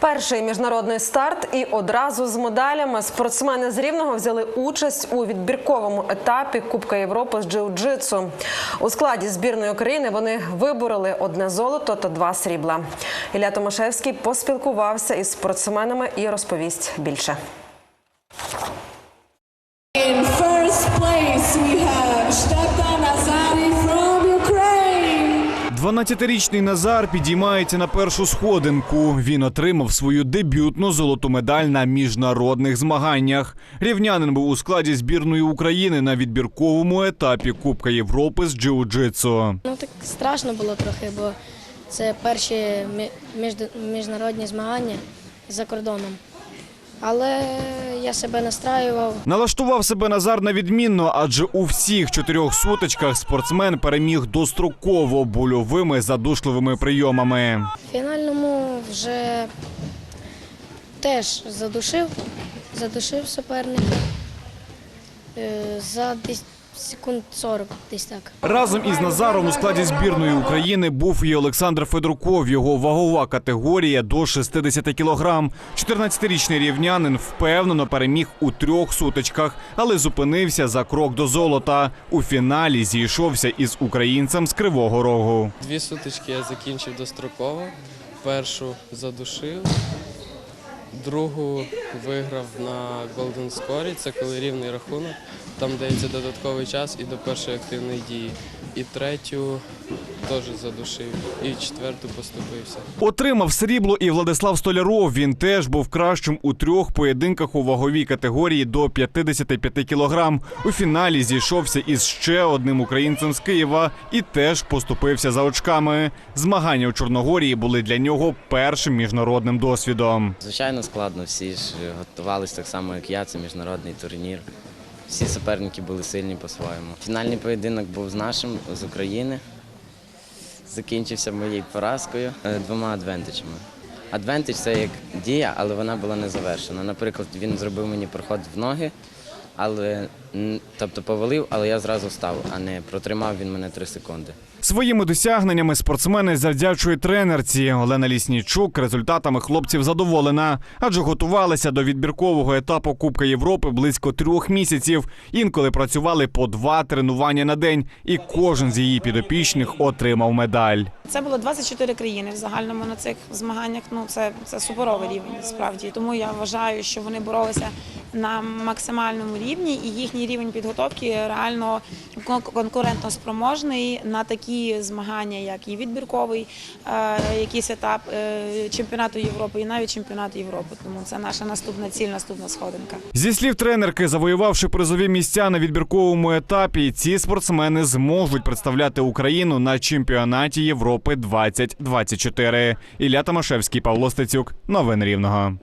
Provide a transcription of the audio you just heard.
Перший міжнародний старт і одразу з медалями спортсмени з Рівного взяли участь у відбірковому етапі Кубка Європи з джиу-джитсу. У складі збірної України вони вибороли одне золото та два срібла. Ілля Томашевський поспілкувався із спортсменами і розповість більше. 12-річний Назар підіймається на першу сходинку. Він отримав свою дебютну золоту медаль на міжнародних змаганнях. Рівнянин був у складі збірної України на відбірковому етапі Кубка Європи з джиу-джитсу. Ну так страшно було трохи, бо це перші мі- міжнародні змагання за кордоном. Але я себе настраював. Налаштував себе Назар на відмінно, адже у всіх чотирьох сутичках спортсмен переміг достроково больовими задушливими прийомами. В фінальному вже теж задушив, задушив суперника е, за десь секунд 40, десь так. Разом із Назаром у складі збірної України був і Олександр Федорков. Його вагова категорія до 60 кілограм. 14-річний рівнянин впевнено переміг у трьох сутичках, але зупинився за крок до золота. У фіналі зійшовся із українцем з Кривого Рогу. Дві сутички я закінчив достроково. Першу задушив, другу виграв на Golden Score. Це коли рівний рахунок. Там дається додатковий час і до першої активної дії. І третю теж задушив. І четверту поступився. Отримав срібло і Владислав Столяров. Він теж був кращим у трьох поєдинках у ваговій категорії до 55 кілограм. У фіналі зійшовся із ще одним українцем з Києва і теж поступився за очками. Змагання у Чорногорії були для нього першим міжнародним досвідом. Звичайно, складно. Всі ж готувалися так само, як я. Це міжнародний турнір. Всі суперники були сильні по-своєму. Фінальний поєдинок був з нашим з України. Закінчився моєю поразкою е, двома адвентичами. Адвентич це як дія, але вона була не завершена. Наприклад, він зробив мені проход в ноги, але тобто повалив, але я зразу встав, а не протримав він мене три секунди. Своїми досягненнями спортсмени завдячує тренерці Олена Ліснічук. Результатами хлопців задоволена, адже готувалися до відбіркового етапу Кубка Європи близько трьох місяців. Інколи працювали по два тренування на день, і кожен з її підопічних отримав медаль. Це було 24 країни в загальному на цих змаганнях. Ну це, це суперовий рівень справді. Тому я вважаю, що вони боролися на максимальному рівні, і їхній рівень підготовки реально конкурентно спроможний на такі змагання, як і відбірковий, е, якийсь етап е, чемпіонату Європи, і навіть чемпіонату Європи. Тому це наша наступна ціль, наступна сходинка. Зі слів тренерки, завоювавши призові місця на відбірковому етапі, ці спортсмени зможуть представляти Україну на чемпіонаті Європи 2024. Ілля Томашевський, Павло Стецюк. Новини Рівного.